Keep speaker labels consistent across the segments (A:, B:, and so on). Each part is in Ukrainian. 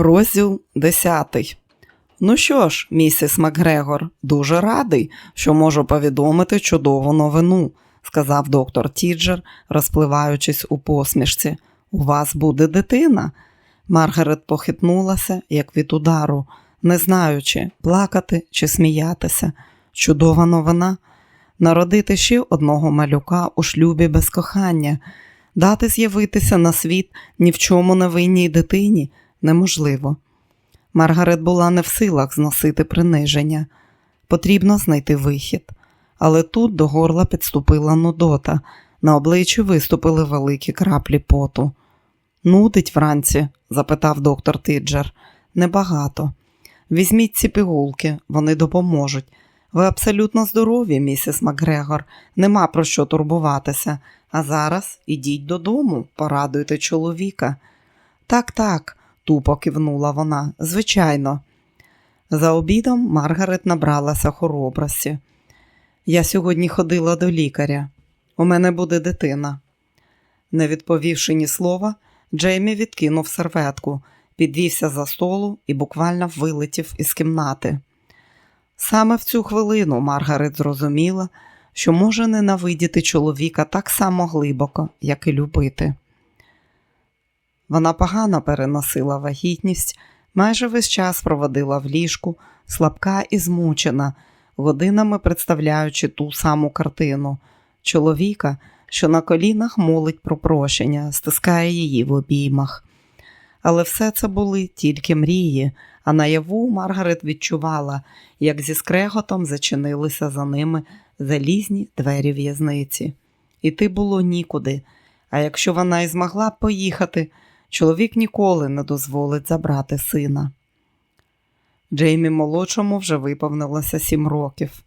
A: Розділ 10. Ну що ж, місіс Макгрегор, дуже радий, що можу повідомити чудову новину, сказав доктор Тіджер, розпливаючись у посмішці. У вас буде дитина. Маргарет похитнулася, як від удару, не знаючи, плакати чи сміятися. Чудова новина. Народити ще одного малюка у шлюбі без кохання, дати з'явитися на світ ні в чому не винній дитині неможливо. Маргарет була не в силах зносити приниження. Потрібно знайти вихід. Але тут до горла підступила нудота, на обличчі виступили великі краплі поту. Нудить вранці? запитав доктор Тиджер. Небагато. Візьміть ці пігулки, вони допоможуть. Ви абсолютно здорові, місіс Макгрегор, нема про що турбуватися. А зараз ідіть додому, порадуйте чоловіка. Так, так, тупо кивнула вона. Звичайно. За обідом Маргарет набралася хоробрості. Я сьогодні ходила до лікаря. У мене буде дитина. Не відповівши ні слова, Джеймі відкинув серветку, підвівся за столу і буквально вилетів із кімнати. Саме в цю хвилину Маргарет зрозуміла, що може ненавидіти чоловіка так само глибоко, як і любити. Вона погано переносила вагітність, майже весь час проводила в ліжку, слабка і змучена, годинами представляючи ту саму картину чоловіка, що на колінах молить про прощення, стискає її в обіймах. Але все це були тільки мрії, а наяву Маргарет відчувала, як зі скреготом зачинилися за ними залізні двері в'язниці. Іти було нікуди, а якщо вона й змогла поїхати, чоловік ніколи не дозволить забрати сина. Джеймі молодшому вже виповнилося сім років.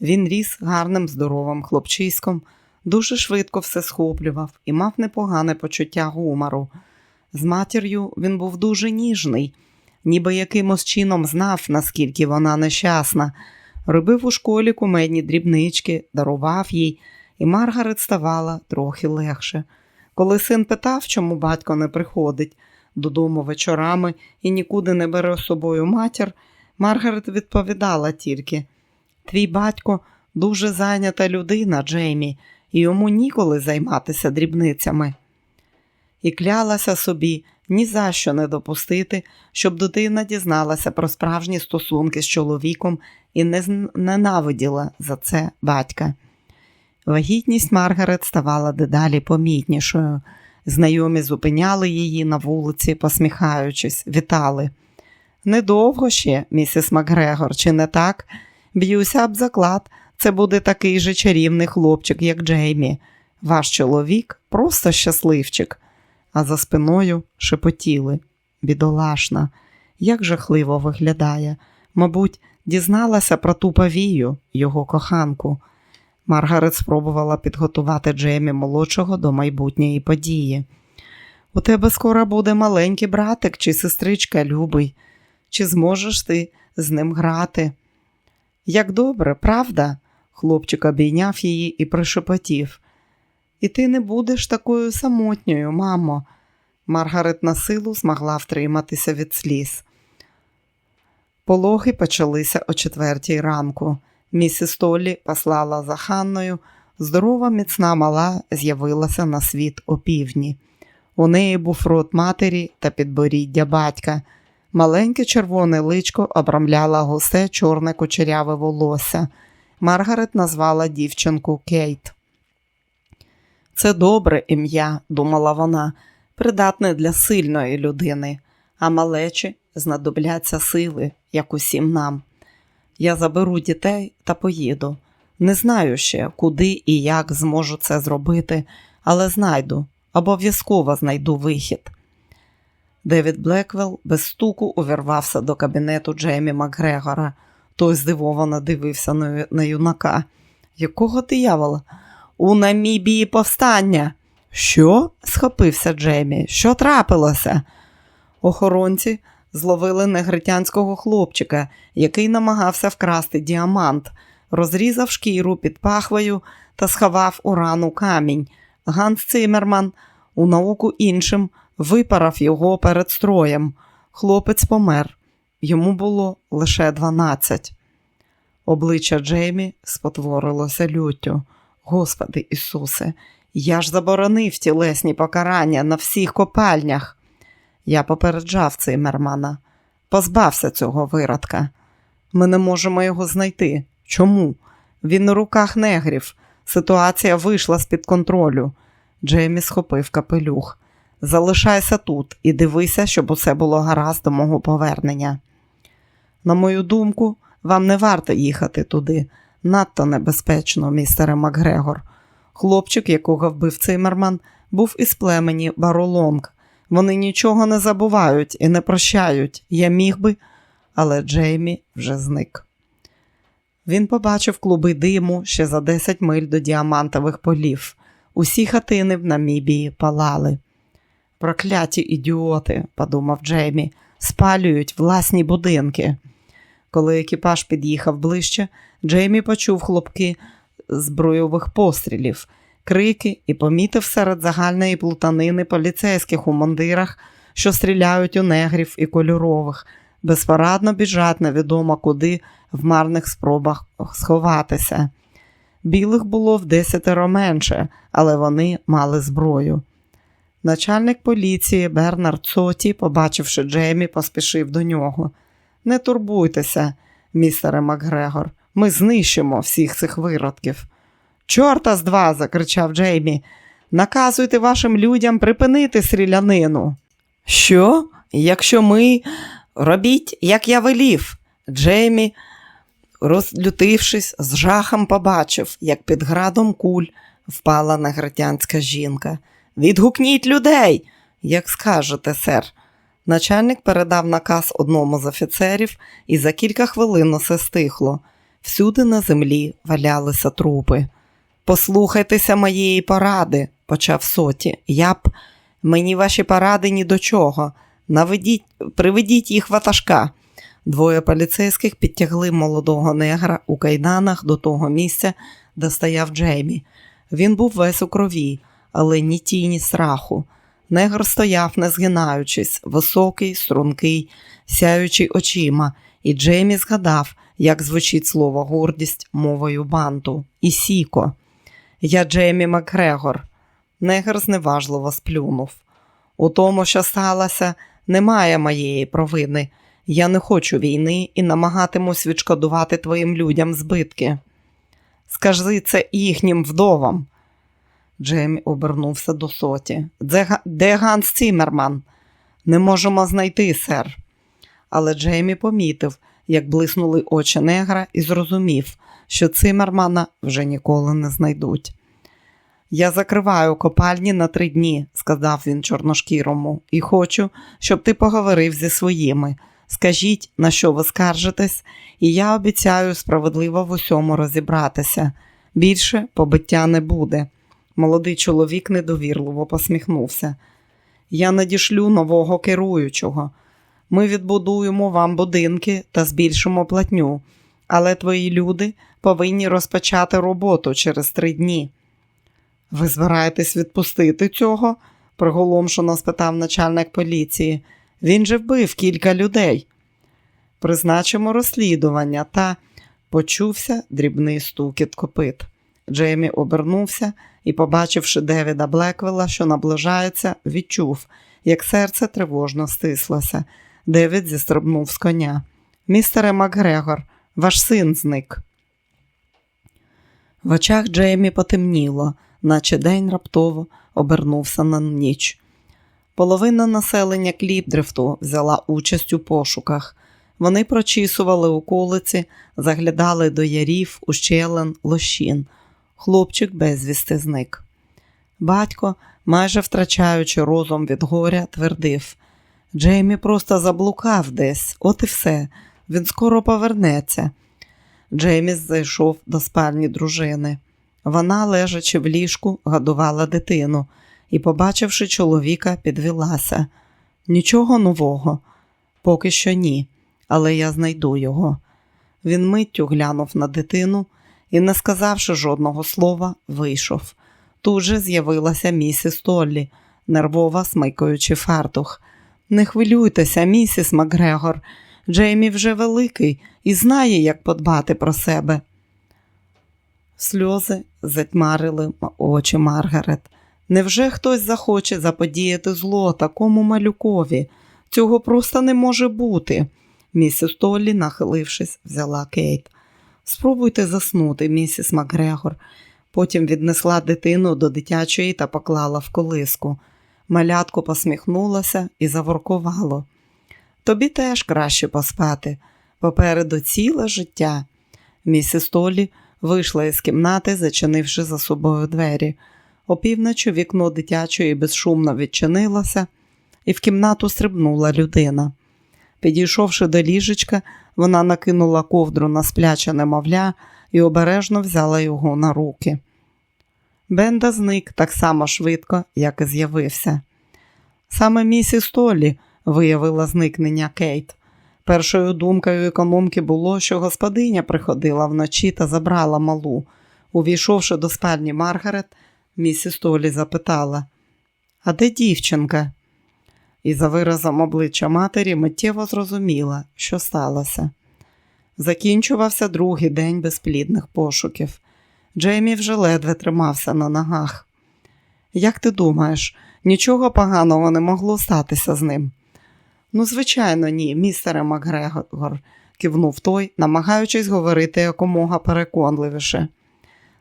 A: Він ріс гарним, здоровим хлопчиськом, дуже швидко все схоплював і мав непогане почуття гумору. З матір'ю він був дуже ніжний, ніби якимось чином знав, наскільки вона нещасна, робив у школі кумедні дрібнички, дарував їй, і Маргарет ставала трохи легше. Коли син питав, чому батько не приходить додому вечорами і нікуди не бере з собою матір, Маргарет відповідала тільки: Твій батько дуже зайнята людина, Джеймі, і йому ніколи займатися дрібницями. І клялася собі ні за що не допустити, щоб дитина дізналася про справжні стосунки з чоловіком і не ненавиділа за це батька. Вагітність Маргарет ставала дедалі помітнішою. Знайомі зупиняли її на вулиці, посміхаючись, вітали. Недовго ще, місіс Макгрегор, чи не так? Б'юся об заклад, це буде такий же чарівний хлопчик, як Джеймі. Ваш чоловік просто щасливчик. А за спиною шепотіли. Бідолашна, як жахливо виглядає. Мабуть, дізналася про ту павію, його коханку. Маргарет спробувала підготувати Джеймі молодшого до майбутньої події. У тебе скоро буде маленький братик чи сестричка любий. Чи зможеш ти з ним грати? Як добре, правда? Хлопчик обійняв її і прошепотів. І ти не будеш такою самотньою, мамо. Маргарет на силу змогла втриматися від сліз. Пологи почалися о четвертій ранку. Місіс Толі послала за Ханною. Здорова, міцна мала з'явилася на світ опівдні. У неї був рот матері та підборіддя батька. Маленьке червоне личко обрамляло густе чорне кучеряве волосся. Маргарет назвала дівчинку Кейт. Це добре ім'я, думала вона, придатне для сильної людини, а малечі знадобляться сили, як усім нам. Я заберу дітей та поїду. Не знаю ще, куди і як зможу це зробити, але знайду, обов'язково знайду вихід. Девід Блеквелл без стуку увірвався до кабінету Джеймі Макгрегора. Той здивовано дивився на юнака. Якого диявола? У Намібії повстання. Що? схопився Джеймі. Що трапилося? Охоронці зловили негритянського хлопчика, який намагався вкрасти діамант, розрізав шкіру під пахвою та сховав у рану камінь. Ганс Цимерман, у науку іншим, випарав його перед строєм. Хлопець помер, йому було лише 12. Обличчя Джеймі спотворилося люттю. Господи Ісусе, я ж заборонив тілесні покарання на всіх копальнях. Я попереджав Циммермана. Позбався цього виродка. Ми не можемо його знайти. Чому? Він у руках негрів. Ситуація вийшла з-під контролю. Джеймі схопив капелюх. Залишайся тут і дивися, щоб усе було гаразд до мого повернення. На мою думку, вам не варто їхати туди. Надто небезпечно, містере Макгрегор. Хлопчик, якого вбив Цимерман, був із племені Баролонг. Вони нічого не забувають і не прощають. Я міг би, але Джеймі вже зник. Він побачив клуби диму ще за 10 миль до діамантових полів. Усі хатини в Намібії палали. Прокляті ідіоти, подумав Джеймі, спалюють власні будинки. Коли екіпаж під'їхав ближче, Джеймі почув хлопки збройових пострілів, крики і помітив серед загальної плутанини поліцейських у мундирах, що стріляють у негрів і кольорових, безпорадно біжать невідомо куди в марних спробах сховатися. Білих було в десятеро менше, але вони мали зброю. Начальник поліції Бернард Соті, побачивши Джеймі, поспішив до нього. Не турбуйтеся, містере Макгрегор, ми знищимо всіх цих виродків. Чорта з два, закричав Джеймі. Наказуйте вашим людям припинити стрілянину. Що? Якщо ми робіть, як я велів. Джеймі, розлютившись, з жахом побачив, як під градом куль впала негритянська жінка. Відгукніть людей, як скажете, сер. Начальник передав наказ одному з офіцерів, і за кілька хвилин усе стихло. Всюди на землі валялися трупи. Послухайтеся моєї поради, почав соті. Я б мені ваші поради ні до чого. Наведіть, приведіть їх ватажка. Двоє поліцейських підтягли молодого негра у кайданах до того місця, де стояв Джеймі. Він був весь у крові, але ні тіні страху. Негр стояв, не згинаючись, високий, стрункий, сяючий очима, і Джеймі згадав, як звучить слово гордість мовою банту. І сіко. Я Джеймі Макгрегор. Негр зневажливо сплюнув. У тому, що сталося, немає моєї провини. Я не хочу війни і намагатимусь відшкодувати твоїм людям збитки. Скажи це їхнім вдовам. Джеймі обернувся до соті. Де, де Ганс Цімерман? Не можемо знайти, сер. Але Джеймі помітив, як блиснули очі негра, і зрозумів, що Цимермана вже ніколи не знайдуть. Я закриваю копальні на три дні, сказав він чорношкірому, і хочу, щоб ти поговорив зі своїми. Скажіть, на що ви скаржитесь, і я обіцяю справедливо в усьому розібратися. Більше побиття не буде. Молодий чоловік недовірливо посміхнувся. Я надішлю нового керуючого. Ми відбудуємо вам будинки та збільшимо платню, але твої люди повинні розпочати роботу через три дні. Ви збираєтесь відпустити цього? приголомшено спитав начальник поліції. Він же вбив кілька людей. Призначимо розслідування та почувся дрібний стукіт копит. Джеймі обернувся і, побачивши Девіда Блеквелла, що наближається, відчув, як серце тривожно стислося. Девід зістрибнув з коня. Містере Макгрегор, ваш син зник. В очах Джеймі потемніло, наче день раптово обернувся на ніч. Половина населення Кліпдрифту взяла участь у пошуках. Вони прочісували околиці, заглядали до ярів, ущелин, лощин. Хлопчик безвісти зник. Батько, майже втрачаючи розум від горя, твердив Джеймі просто заблукав десь, от і все. Він скоро повернеться. Джейміс зайшов до спальні дружини. Вона, лежачи в ліжку, годувала дитину і, побачивши чоловіка, підвелася. Нічого нового, поки що ні, але я знайду його. Він миттю глянув на дитину і, не сказавши жодного слова, вийшов. Тут же з'явилася місіс Толлі, нервова смикаючи фартух. Не хвилюйтеся, місіс Макгрегор. Джеймі вже великий і знає, як подбати про себе. Сльози затьмарили очі Маргарет. Невже хтось захоче заподіяти зло такому малюкові? Цього просто не може бути. Місіс Толлі, нахилившись, взяла Кейт. Спробуйте заснути, місіс Макгрегор. Потім віднесла дитину до дитячої та поклала в колиску. Малятко посміхнулося і заворкувало. Тобі теж краще поспати. Попереду ціле життя. Місіс Толі вийшла із кімнати, зачинивши за собою двері. Опівночі вікно дитячої безшумно відчинилося, і в кімнату стрибнула людина. Підійшовши до ліжечка, вона накинула ковдру на спляче немовля і обережно взяла його на руки. Бенда зник так само швидко, як і з'явився. Саме місіс Толі виявила зникнення Кейт. Першою думкою економки було, що господиня приходила вночі та забрала малу. Увійшовши до спальні Маргарет, місіс Толі запитала: А де дівчинка? І за виразом обличчя матері миттєво зрозуміла, що сталося. Закінчувався другий день безплідних пошуків. Джеймі вже ледве тримався на ногах. Як ти думаєш, нічого поганого не могло статися з ним? Ну, звичайно, ні, містере Макгрегор, кивнув той, намагаючись говорити якомога переконливіше.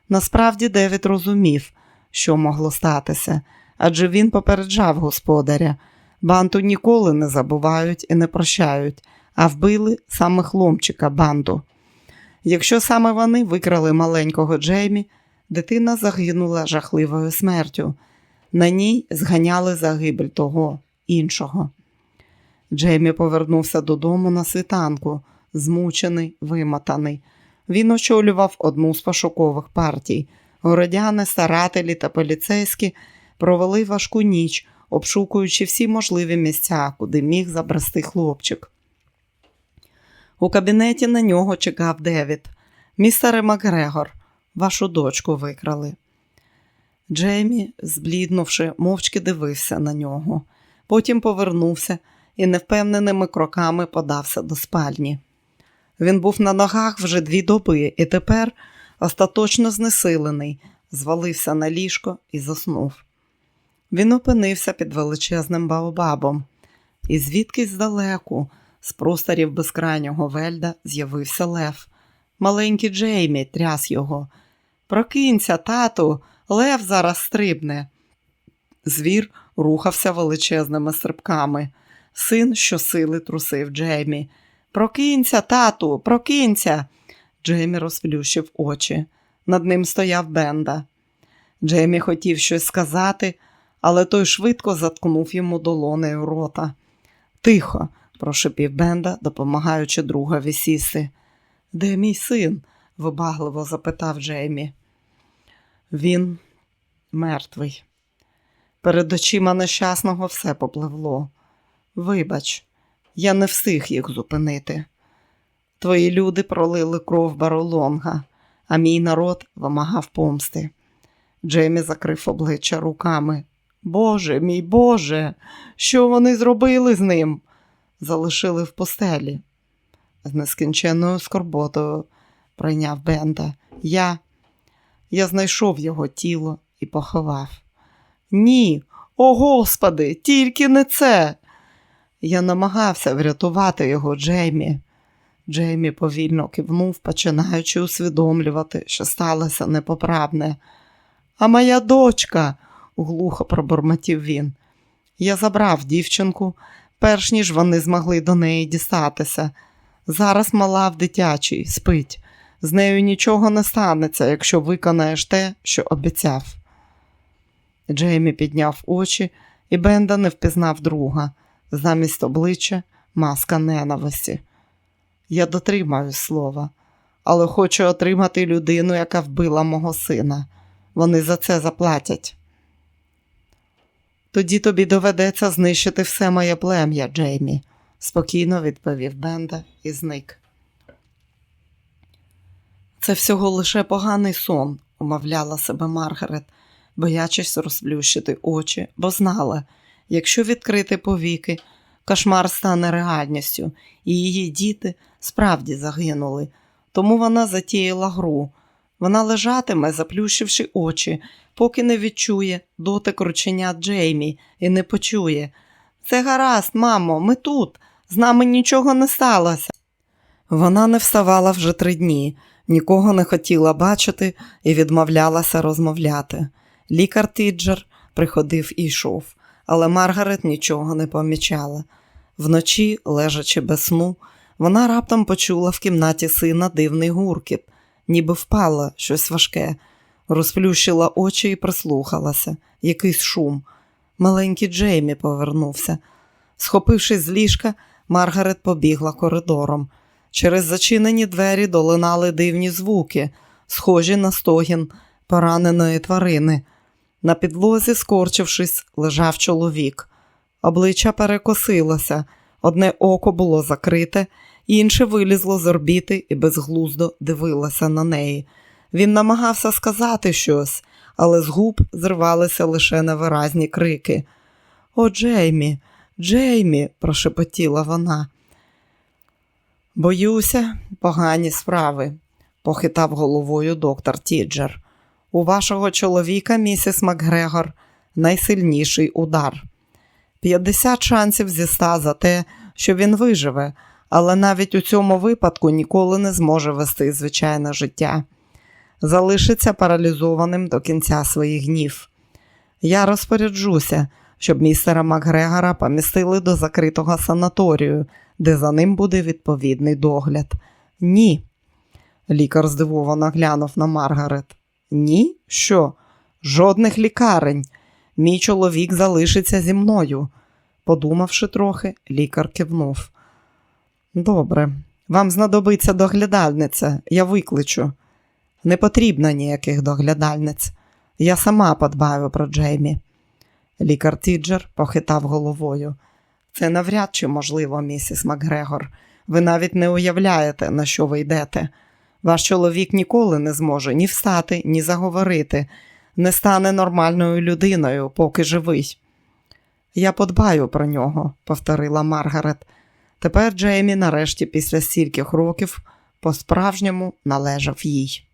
A: Насправді Девід розумів, що могло статися, адже він попереджав господаря. Банту ніколи не забувають і не прощають, а вбили саме хлопчика банду. Якщо саме вони викрали маленького Джеймі, дитина загинула жахливою смертю. На ній зганяли загибель того іншого. Джеймі повернувся додому на світанку, змучений, вимотаний. Він очолював одну з пошукових партій. Городяни, старателі та поліцейські провели важку ніч, обшукуючи всі можливі місця, куди міг забрести хлопчик. У кабінеті на нього чекав Девід. Містере Макгрегор, вашу дочку викрали. Джеймі, збліднувши, мовчки дивився на нього. Потім повернувся і невпевненими кроками подався до спальні. Він був на ногах вже дві доби і тепер, остаточно знесилений, звалився на ліжко і заснув. Він опинився під величезним баобабом, і звідкись здалеку, з просторів безкрайнього вельда, з'явився лев. Маленький Джеймі тряс його. Прокинься, тату, лев зараз стрибне. Звір рухався величезними стрибками. Син щосили трусив Джеймі. Прокинься, тату, прокинься. Джеймі розплющив очі. Над ним стояв Бенда. Джеймі хотів щось сказати, але той швидко заткнув йому долонею рота. Тихо, прошепів Бенда, допомагаючи другові сісти. Де мій син? вибагливо запитав Джеймі. Він мертвий. Перед очима нещасного все попливло. Вибач, я не встиг їх зупинити. Твої люди пролили кров баролонга, а мій народ вимагав помсти. Джеймі закрив обличчя руками. Боже, мій Боже, що вони зробили з ним? Залишили в постелі. З нескінченною скорботою прийняв Бенда. Я Я знайшов його тіло і поховав. Ні, о Господи, тільки не це. Я намагався врятувати його, Джеймі. Джеймі повільно кивнув, починаючи усвідомлювати, що сталося непоправне. А моя дочка, глухо пробормотів він. Я забрав дівчинку, перш ніж вони змогли до неї дістатися. Зараз мала в дитячій, спить. З нею нічого не станеться, якщо виконаєш те, що обіцяв. Джеймі підняв очі, і Бенда не впізнав друга. Замість обличчя маска ненависті. Я дотримаю слова, але хочу отримати людину, яка вбила мого сина. Вони за це заплатять. Тоді тобі доведеться знищити все моє плем'я, Джеймі, спокійно відповів Бенда і зник. Це всього лише поганий сон, умовляла себе Маргарет, боячись розплющити очі, бо знала, якщо відкрити повіки, кошмар стане реальністю, і її діти справді загинули. Тому вона затіяла гру. Вона лежатиме, заплющивши очі, поки не відчує дотик рученят Джеймі і не почує. Це гаразд, мамо, ми тут. З нами нічого не сталося. Вона не вставала вже три дні, нікого не хотіла бачити і відмовлялася розмовляти. Лікар Тіджер приходив і йшов, але Маргарет нічого не помічала. Вночі, лежачи без сну, вона раптом почула в кімнаті сина дивний гуркіт, ніби впало щось важке, розплющила очі і прислухалася. Якийсь шум. Маленький Джеймі повернувся. Схопившись з ліжка, Маргарет побігла коридором. Через зачинені двері долинали дивні звуки, схожі на стогін пораненої тварини. На підлозі, скорчившись, лежав чоловік. Обличчя перекосилося, одне око було закрите, інше вилізло з орбіти і безглуздо дивилося на неї. Він намагався сказати щось, але з губ зривалися лише невиразні крики. О, Джеймі, Джеймі, прошепотіла вона. Боюся, погані справи, похитав головою доктор Тіджер. У вашого чоловіка, місіс Макгрегор, найсильніший удар. 50 шансів зі 100 за те, що він виживе, але навіть у цьому випадку ніколи не зможе вести звичайне життя. Залишиться паралізованим до кінця своїх днів. Я розпоряджуся, щоб містера Макгрегора помістили до закритого санаторію, де за ним буде відповідний догляд. Ні. Лікар здивовано глянув на Маргарет. Ні? Що? Жодних лікарень. Мій чоловік залишиться зі мною. Подумавши трохи, лікар кивнув. Добре, вам знадобиться доглядальниця, я викличу. Не потрібно ніяких доглядальниць. Я сама подбаю про Джеймі. Лікар Тіджер похитав головою. Це навряд чи можливо, місіс Макгрегор. Ви навіть не уявляєте, на що ви йдете. Ваш чоловік ніколи не зможе ні встати, ні заговорити, не стане нормальною людиною, поки живий. Я подбаю про нього, повторила Маргарет. Тепер Джеймі, нарешті, після стільких років, по-справжньому належав їй.